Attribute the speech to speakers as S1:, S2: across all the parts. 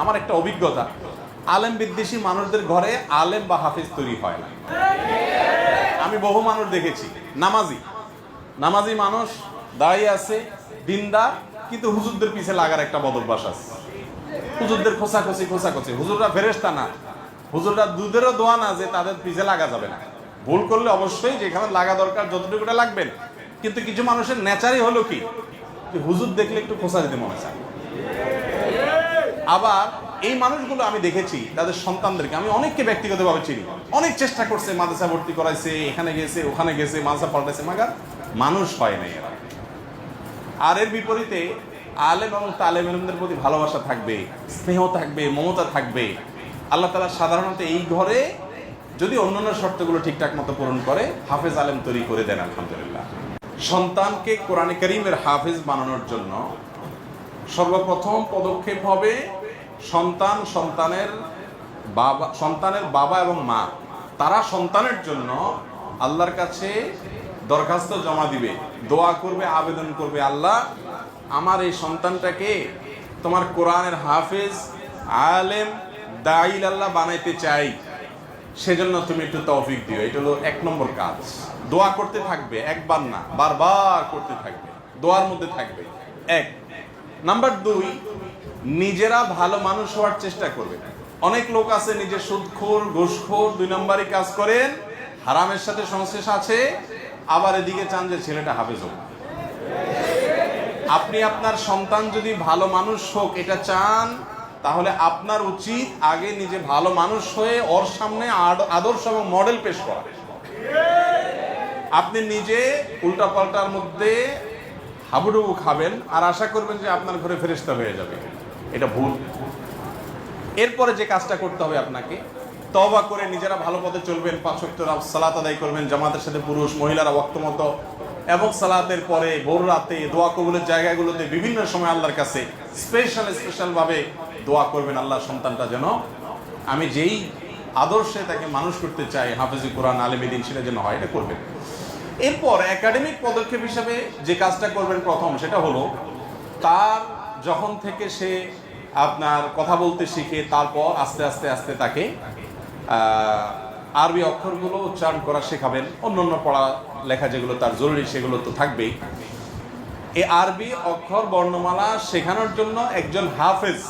S1: আমার একটা অভিজ্ঞতা। আলেম বিদ্বেষী মানুষদের ঘরে আলেম বা হাফিজ তৈরি হয় না। আমি বহু মানুষ দেখেছি, নামাজি। নামাজি মানুষ দাঁড়িয়ে আছে, দিনদার, কিন্তু হুজুরদের পিছে লাগার একটা বদভ্যাস আছে। হুজুরদের খোসাখসি খোসাখসি হুজুররা ফেরেস্তা না। হুজুররা দুধেরও দোয়া না যে তাদের পিছে লাগা যাবে না। ভুল করলে অবশ্যই যেখানে লাগা দরকার যতটুকুটা লাগবেন। কিন্তু কিছু মানুষের নেচারই হলো কি? হুজুর দেখলে একটু খোসা দিতে মনে চায়। আবার এই মানুষগুলো আমি দেখেছি, তাদের সন্তানদেরকে আমি অনেককে ব্যক্তিগতভাবে চিনি। অনেক চেষ্টা করছে, মাদ্রাসা ভর্তি করাইছে, এখানে গেছে, ওখানে গেছে, মাদ্রাসা পাল্টাইছে, মাগার মানুষ হয় নাই এরা। আর এর বিপরীতে আলেম এবং তালেম ইলমদের প্রতি ভালোবাসা থাকবে, স্নেহ থাকবে, মমতা থাকবে। আল্লাহ তালা সাধারণত এই ঘরে যদি অন্যান্য শর্তগুলো ঠিকঠাক মতো পূরণ করে, হাফেজ আলেম তৈরি করে দেন, আলহামদুলিল্লাহ। সন্তানকে কোরআনে করিমের হাফেজ বানানোর জন্য সর্বপ্রথম পদক্ষেপ হবে সন্তান, সন্তানের বাবা সন্তানের বাবা এবং মা, তারা সন্তানের জন্য আল্লাহর কাছে দরখাস্ত জমা দিবে, দোয়া করবে, আবেদন করবে, আল্লাহ, আমার এই সন্তানটাকে তোমার কোরআনের হাফেজ, আলেম দাইল আল্লাহ বানাইতে চাই। সেজন্য তুমি একটু তৌফিক দিও। এটা হলো এক নম্বর কাজ। দোয়া করতে থাকবে, একবার না, বারবার করতে থাকবে, দোয়ার মধ্যে থাকবে। এক। নাম্বার দুই নিজেরা ভালো মানুষ হওয়ার চেষ্টা করবে অনেক লোক আছে নিজে সুদখোর, ঘুষখোর, দুই নম্বরই কাজ করেন, হারামের সাথে সংশ্লেষ আছে, আবার এদিকে চান যে ছেলেটা হাফেজ হোক। আপনি আপনার সন্তান যদি ভালো মানুষ হোক, এটা চান, তাহলে আপনার উচিত আগে নিজে ভালো মানুষ হয়ে ওর সামনে আদ- আদর্শ এবং মডেল পেশ করা। আপনি নিজে উল্টাপাল্টার মধ্যে হাবুডুবু খাবেন আর আশা করবেন যে আপনার ঘরে ফেরেস্তা হয়ে যাবে। এটা ভুল। এরপরে যে কাজটা করতে হবে আপনাকে তবা করে নিজেরা ভালো পথে চলবেন, পাঁচ সালাত আদায় করবেন, জামাতের সাথে পুরুষ, মহিলারা বক্তমত এবং সালাতের পরে ভোর রাতে দোয়া কবুলের জায়গাগুলোতে বিভিন্ন সময় আল্লাহর কাছে স্পেশাল স্পেশালভাবে দোয়া করবেন আল্লাহ সন্তানটা যেন, আমি যেই আদর্শে তাকে মানুষ করতে চাই, হাফেজি কোরআন আলেমিদিন সেটা যেন হয়, এটা করবেন। এরপর একাডেমিক পদক্ষেপ হিসাবে যে কাজটা করবেন প্রথম সেটা হলো, তার যখন থেকে সে আপনার কথা বলতে শিখে, তারপর আস্তে আস্তে আস্তে তাকে আরবি অক্ষরগুলো উচ্চারণ করা শেখাবেন অন্য অন্য পড়া লেখা যেগুলো তার জরুরি সেগুলো তো থাকবেই। এই আরবি অক্ষর বর্ণমালা শেখানোর জন্য একজন হাফেজ,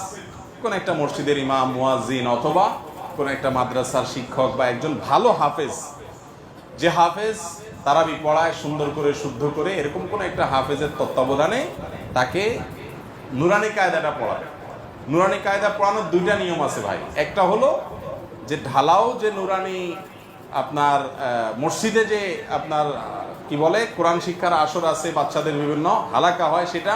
S1: কোন একটা মসজিদের ইমাম, মুয়াজ্জিন অথবা কোন একটা মাদ্রাসার শিক্ষক বা একজন ভালো হাফেজ, যে হাফেজ তারাবি পড়ায় সুন্দর করে, শুদ্ধ করে, এরকম কোনো একটা হাফেজের তত্ত্বাবধানে তাকে নুরানি কায়দাটা পড়াবে। নুরানি কায়দা পড়ানোর দুইটা নিয়ম আছে ভাই। একটা হলো যে ঢালাও যে নুরানি আপনার মসজিদে যে আপনার, কি বলে, কোরআন শিক্ষার আসর আছে, বাচ্চাদের বিভিন্ন হালাকা হয় সেটা।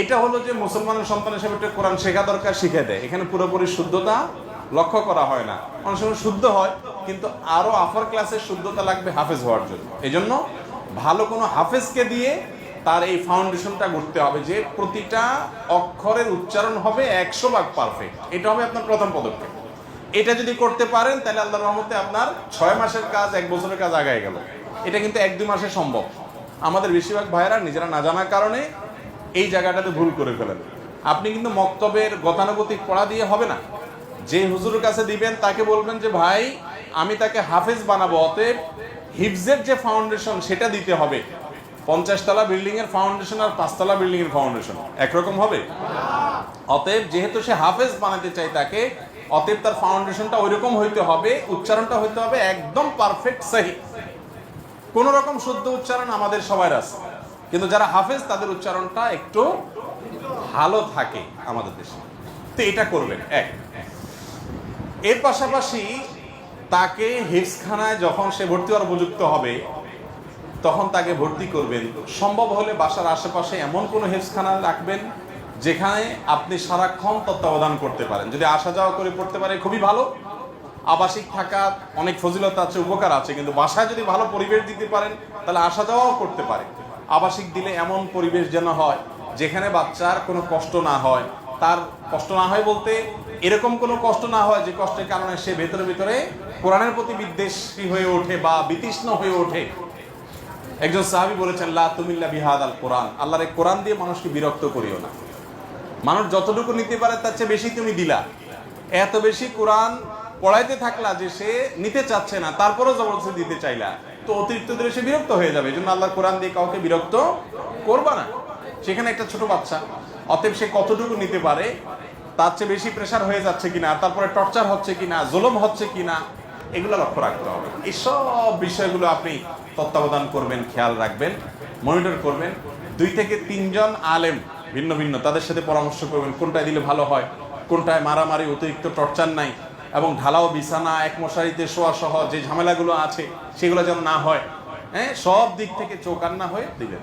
S1: এটা হলো যে মুসলমানের সন্তান হিসেবে একটা কোরআন শেখা দরকার, শিখে দেয়। এখানে পুরোপুরি শুদ্ধতা লক্ষ্য করা হয় না। অনেক সময় শুদ্ধ হয়, কিন্তু আরও আফার ক্লাসের শুদ্ধতা লাগবে হাফেজ হওয়ার জন্য। এই জন্য ভালো কোনো হাফেজকে দিয়ে তার এই ফাউন্ডেশনটা করতে হবে যে প্রতিটা অক্ষরের উচ্চারণ হবে একশো ভাগ পারফেক্ট এটা হবে আপনার প্রথম পদক্ষেপ। এটা যদি করতে পারেন, তাহলে আল্লাহর রহমতে আপনার ছয় মাসের কাজ, এক বছরের কাজ আগায় গেল। এটা কিন্তু এক দুই মাসে সম্ভব। আমাদের বেশিরভাগ ভাইয়েরা নিজেরা না জানার কারণে এই জায়গাটাতে ভুল করে ফেলেন। আপনি কিন্তু মক্তবের গতানুগতিক পড়া দিয়ে হবে না। যে হুজুরের কাছে দিবেন, তাকে বলবেন যে, ভাই, আমি তাকে হাফেজ বানাবো, অতএব হিফজের যে ফাউন্ডেশন সেটা দিতে হবে। পঞ্চাশ তলা বিল্ডিং এর ফাউন্ডেশন আর পাঁচতলা বিল্ডিং এর ফাউন্ডেশন একরকম হবে? অতএব যেহেতু সে হাফেজ বানাতে চাই তাকে, অতএব তার ফাউন্ডেশনটা ওইরকম হইতে হবে, উচ্চারণটা হইতে হবে একদম পারফেক্ট সহি। কোন রকম শুদ্ধ উচ্চারণ আমাদের সবার আছে, কিন্তু যারা হাফেজ, তাদের উচ্চারণটা একটু ভালো থাকে আমাদের দেশে। তো এটা করবেন, এক। এর পাশাপাশি তাকে হিফসখানায় যখন সে ভর্তি হওয়ার উপযুক্ত হবে, তখন তাকে ভর্তি করবেন। সম্ভব হলে বাসার আশেপাশে এমন কোনো হেফসখানা রাখবেন যেখানে আপনি সারাক্ষণ তত্ত্বাবধান করতে পারেন। যদি আসা যাওয়া করে পড়তে পারে, খুবই ভালো। আবাসিক থাকা, অনেক ফজিলত আছে, উপকার আছে, কিন্তু বাসায় যদি ভালো পরিবেশ দিতে পারেন, তাহলে আসা যাওয়াও করতে পারে। আবাসিক দিলে এমন পরিবেশ যেন হয়, যেখানে বাচ্চার কোনো কষ্ট না হয়। তার কষ্ট না হয় বলতে এরকম কোনো কষ্ট না হয় যে কষ্টের কারণে সে ভেতরে ভেতরে কোরআনের প্রতি বিদ্বেষী হয়ে ওঠে বা বিতৃষ্ণ হয়ে ওঠে। একজন সাহাবি বলেছেন, লা তুমিল্লা বিহাদ আল কোরআন। আল্লাহর এই কোরআন দিয়ে মানুষকে বিরক্ত করিও না। মানুষ যতটুকু নিতে পারে তার চেয়ে বেশি তুমি দিলা। এত বেশি কোরআন পড়াইতে থাকলা যে সে নিতে চাচ্ছে না, তারপরেও জবরদস্তি দিতে চাইলা। তো অতিরিক্ত দিলে সে বিরক্ত হয়ে যাবে। এই জন্য আল্লাহ কোরআন দিয়ে কাউকে বিরক্ত করবা না। সেখানে একটা ছোট বাচ্চা, অতএব সে কতটুকু নিতে পারে তার চেয়ে বেশি প্রেশার হয়ে যাচ্ছে কিনা, তারপরে টর্চার হচ্ছে কিনা, জুলুম হচ্ছে কিনা, এগুলো লক্ষ্য রাখতে হবে। এইসব বিষয়গুলো আপনি তত্ত্বাবধান করবেন, খেয়াল রাখবেন মনিটর করবেন। দুই থেকে তিনজন আলেম ভিন্ন ভিন্ন, তাদের সাথে পরামর্শ করবেন, কোনটায় দিলে ভালো হয়, কোনটায় মারামারি, অতিরিক্ত টর্চার নাই, এবং ঢালাও, বিছানা, এক মশারিতে শোয়া সহ যে ঝামেলাগুলো আছে, সেগুলো যেন না হয়। হ্যাঁ সব দিক থেকে চৌকান্না হয়ে দিবেন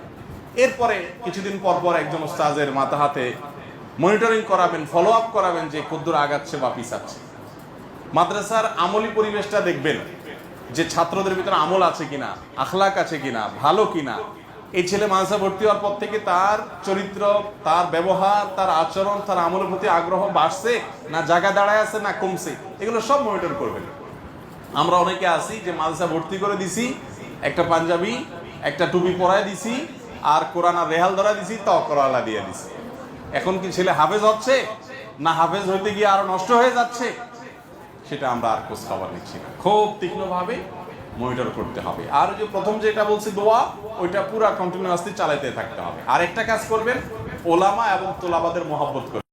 S1: এরপরে কিছুদিন পর পর একজন ওস্তাজের মাথা হাতে মনিটরিং করাবেন ফলো আপ করাবেন যে কদ্দুর আগাচ্ছে বা পিছাচ্ছে। মাদ্রাসার আমলি পরিবেশটা দেখবেন যে ছাত্রদের ভিতরে আমল আছে কিনা, আখলাক আছে কিনা, ভালো কিনা। এই ছেলে মাদ্রাসা ভর্তি হওয়ার পর থেকে তার চরিত্র, তার ব্যবহার, তার আচরণ, তার আমলের প্রতি আগ্রহ বাড়ছে না জায়গা দাঁড়ায় আছে না কমছে? এগুলো সব মনিটর করবেন। আমরা অনেকে আছি যে মাদ্রাসা ভর্তি করে দিছি, একটা পাঞ্জাবি, একটা টুপি পরায় দিছি, আর কোরআন আর রেহাল ধরা দিছি তকরালা দিয়ে দিছি। এখন কি ছেলে হাফেজ হচ্ছে? না হাফেজ হইতে গিয়ে আরও নষ্ট হয়ে যাচ্ছে? সেটা আমরা আর খোঁজ খবর নিচ্ছি না। খুব তীক্ষ্ণভাবে মনিটর করতে হবে। আর যে প্রথম যেটা বলছি দোয়া, ওইটা পুরা কন্টিনিউয়াসলি চালাইতে থাকতে হবে। আর একটা কাজ করবেন, ওলামা এবং তোলাবাদের মহাব্বত করবেন